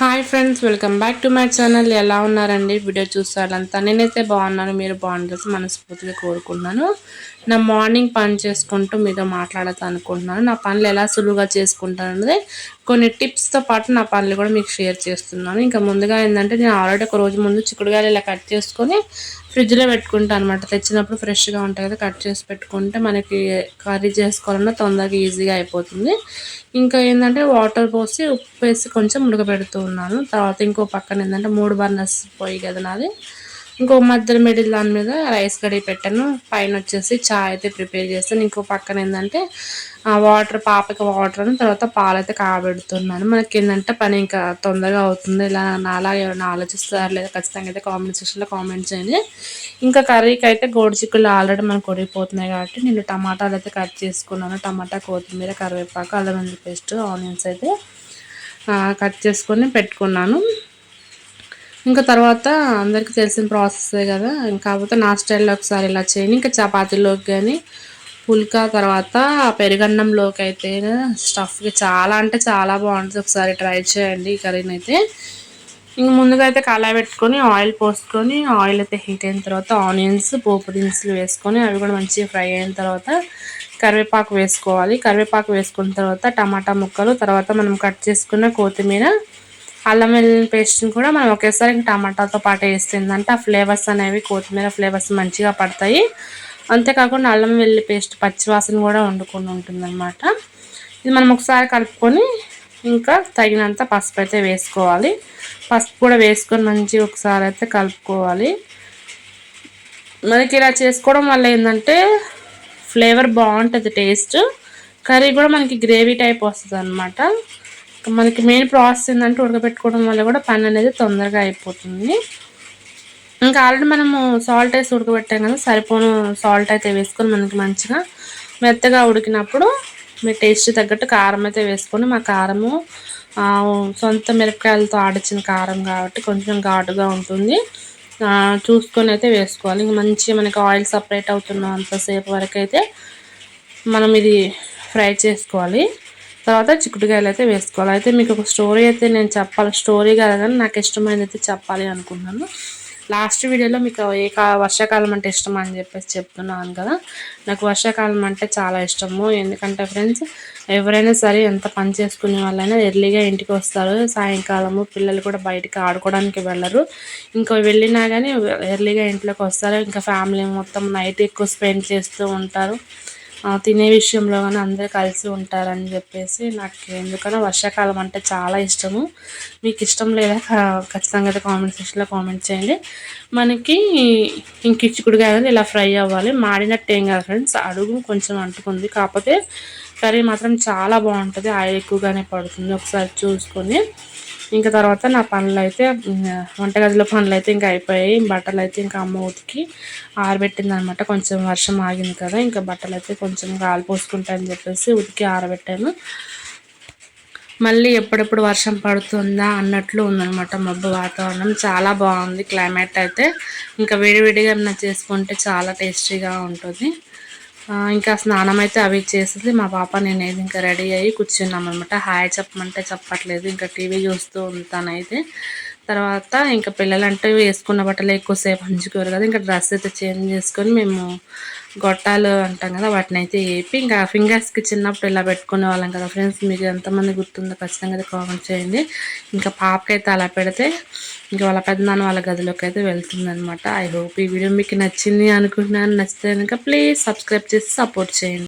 Hi friends welcome back to my channel ఎలా ఉన్నారండి? Video చూసారంతా నేనైతే బాగున్నాను మీరు బాగుండాల్సి మనస్ఫూర్తిగా కోరుకుంటున్నాను. నా మార్నింగ్ పని చేసుకుంటూ మీతో మాట్లాడతా అనుకుంటున్నాను. నా పనులు ఎలా సులువుగా చేసుకుంటాను అనేది కొన్ని టిప్స్తో పాటు నా పనులు కూడా మీకు షేర్ చేస్తున్నాను. ఇంకా ముందుగా ఏంటంటే నేను ఆల్రెడీ ఒక రోజు ముందు చిక్కుడుగాయలు ఇలా కట్ చేసుకొని ఫ్రిడ్జ్లో పెట్టుకుంటాను అనమాట తెచ్చినప్పుడు ఫ్రెష్గా ఉంటాయి కదా కట్ చేసి పెట్టుకుంటే మనకి కర్రీ చేసుకోవాలన్నా తొందరగా ఈజీగా అయిపోతుంది. ఇంకా ఏంటంటే వాటర్ పోసి ఉప్పు వేసి కొంచెం ఉడకబెడుతూ ఉన్నాను. తర్వాత ఇంకో పక్కన ఏంటంటే మూడు బర్నర్స్ పోయి కదా నాది. ఇంకో మధ్యలో మిడిల్ దాని మీద రైస్ కడిగి పెట్టాను. పైన వచ్చేసి చాయ్ అయితే ప్రిపేర్ చేస్తాను. ఇంకో పక్కన ఏంటంటే వాటర్ పాపకి వాటర్ అని తర్వాత పాలు అయితే కాబెడుతున్నాను. మనకి ఏంటంటే పని ఇంకా తొందరగా అవుతుంది. ఇలా నాలా ఏమైనా ఆలోచిస్తారు లేదా ఖచ్చితంగా అయితే కామెంట్ సెక్షన్లో కామెంట్ చేయండి. ఇంకా కర్రీకి అయితే గోడు చిక్కులు ఆల్రెడీ మనకు కొడిపోతున్నాయి కాబట్టి నేను టమాటాలు అయితే కట్ చేసుకున్నాను. టమాటా కొత్తిమీర కరివేపాకు అల్లం పేస్ట్ ఆనియన్స్ అయితే కట్ చేసుకొని పెట్టుకున్నాను. ఇంకా తర్వాత అందరికీ తెలిసిన ప్రాసెసే కదా. కాకపోతే నా స్టైల్లో ఒకసారి ఇలా చేయండి ఇంకా చపాతీలోకి కానీ పుల్కా తర్వాత పెరుగన్నంలోకి అయితే స్టఫ్కి చాలా అంటే చాలా బాగుంటుంది. ఒకసారి ట్రై చేయండి ఈ కర్రీని అయితే ఇంక ముందుగా అయితే కళాయి పెట్టుకొని ఆయిల్ పోసుకొని ఆయిల్ అయితే హీట్ అయిన తర్వాత ఆనియన్స్ పోపు దినుసులు వేసుకొని అవి కూడా మంచిగా ఫ్రై అయిన తర్వాత కరివేపాకు వేసుకోవాలి. కరివేపాకు వేసుకున్న తర్వాత టమాటా ముక్కలు తర్వాత మనం కట్ చేసుకున్న కొత్తిమీర అల్లం వెల్లుల్లి పేస్ట్ని కూడా మనం ఒకేసారి టమాటాతో పాటు వేస్తుందంటే ఆ ఫ్లేవర్స్ అనేవి కొత్తిమీర ఫ్లేవర్స్ మంచిగా పడతాయి. అంతేకాకుండా అల్లం వెల్లుల్లి పేస్ట్ పచ్చివాసన కూడా వండుకొని ఉంటుందన్నమాట. ఇది మనం ఒకసారి కలుపుకొని ఇంకా తగినంత పసుపు అయితే వేసుకోవాలి. పసుపు కూడా వేసుకొని మంచిగా ఒకసారి అయితే కలుపుకోవాలి. మనకి ఇలా చేసుకోవడం వల్ల ఏంటంటే ఫ్లేవర్ బాగుంటుంది టేస్ట్ కర్రీ కూడా మనకి గ్రేవీ టైప్ వస్తుంది అనమాట మనకి మెయిన్ ప్రాసెస్ ఏంటంటే ఉడకబెట్టుకోవడం వల్ల కూడా పని అనేది తొందరగా అయిపోతుంది. ఇంకా ఆల్రెడీ మనము సాల్ట్ వేసి ఉడకబెట్టాం కదా సరిపోను సాల్ట్ అయితే వేసుకొని మనకి మంచిగా మెత్తగా ఉడికినప్పుడు మీ టేస్ట్ తగ్గట్టు కారం అయితే వేసుకొని మా కారము సొంత మిరపకాయలతో ఆడిచిన కారం కాబట్టి కొంచెం ఘాటుగా ఉంటుంది. చూసుకొని అయితే వేసుకోవాలి. ఇంక మంచిగా మనకి ఆయిల్ సపరేట్ అవుతున్న అంతసేపు వరకు అయితే మనం ఇది ఫ్రై చేసుకోవాలి. తర్వాత చిక్కుడుకాయలు అయితే వేసుకోవాలి. అయితే మీకు ఒక స్టోరీ అయితే నేను చెప్పాలి. స్టోరీ కాదు కానీ నాకు ఇష్టమైనది అయితే చెప్పాలి అనుకున్నాను లాస్ట్ వీడియోలో మీకు ఏ కా వర్షాకాలం అంటే ఇష్టం అని చెప్పేసి చెప్తున్నాను కదా. నాకు వర్షాకాలం అంటే చాలా ఇష్టము. ఎందుకంటే ఫ్రెండ్స్ ఎవరైనా సరే ఎంత పని చేసుకునే వాళ్ళైనా ఎర్లీగా ఇంటికి వస్తారు. సాయంకాలము పిల్లలు కూడా బయటికి ఆడుకోవడానికి వెళ్ళరు. ఇంకా వెళ్ళినా కానీ ఎర్లీగా ఇంట్లోకి వస్తారు. ఇంకా ఫ్యామిలీ మొత్తం నైట్ ఎక్కువ స్పెండ్ చేస్తూ ఉంటారు. తినే విషయంలో కానీ అందరూ కలిసి ఉంటారని చెప్పేసి నాకు ఎందుకన్నా వర్షాకాలం అంటే చాలా ఇష్టము. మీకు ఇష్టం లేదా ఖచ్చితంగా అయితే కామెంట్ సెక్షన్లో కామెంట్ చేయండి. మనకి ఇంక చిక్కుడుకాయ ఇలా ఫ్రై అవ్వాలి. మాడినట్టు ఏం కాదు ఫ్రెండ్స్ అడుగు కొంచెం అంటుకుంది. కాకపోతే కర్రీ మాత్రం చాలా బాగుంటుంది. ఆయిల్ ఎక్కువగానే పడుతుంది. ఒకసారి చూసుకొని ఇంకా తర్వాత నా పనులు అయితే వంటగదిలో పనులు అయితే ఇంకా అయిపోయాయి. బట్టలు అయితే ఇంకా అమ్మ ఉతికి ఆరబెట్టింది అనమాట కొంచెం వర్షం ఆగింది కదా ఇంకా బట్టలు అయితే కొంచెం గాలి పోసుకుంటాయని చెప్పేసి ఉతికి ఆరబెట్టాను. మళ్ళీ ఎప్పుడెప్పుడు వర్షం పడుతుందా అన్నట్లు ఉందనమాట మబ్బు వాతావరణం. చాలా బాగుంది క్లైమేట్ అయితే. ఇంకా వేడివేడిగా చేసుకుంటే చాలా టేస్టీగా ఉంటుంది. ఇంకా స్నానం అయితే అవి చేసేసి మా పాప నేనేది ఇంకా రెడీ అయ్యి కూర్చున్నాం అనమాట హాయ్ చెప్పమంటే చెప్పట్లేదు ఇంకా టీవీ చూస్తూ ఉంటానైతే. తర్వాత ఇంకా పిల్లలంటే వేసుకున్న బట్టలు ఎక్కువసేపు అంచుకోరు కదా. ఇంకా డ్రెస్ అయితే చేంజ్ చేసుకొని మేము గొట్టాలు అంటాం కదా వాటిని అయితే వేపి ఇంకా ఫింగర్స్కి చిన్నప్పుడు ఇలా పెట్టుకునే వాళ్ళం కదా ఫ్రెండ్స్. మీకు ఎంతమంది గుర్తుందో ఖచ్చితంగా కామెంట్ చేయండి. ఇంకా పాపకైతే అలా పెడితే ఇంకా వాళ్ళ పెద్దనాన్న వాళ్ళ గదిలోకి అయితే వెళ్తుందనమాట ఐ హోప్ ఈ వీడియో మీకు నచ్చింది అనుకుంటున్నాను. నచ్చితే కనుక ప్లీజ్ సబ్స్క్రైబ్ చేసి సపోర్ట్ చేయండి.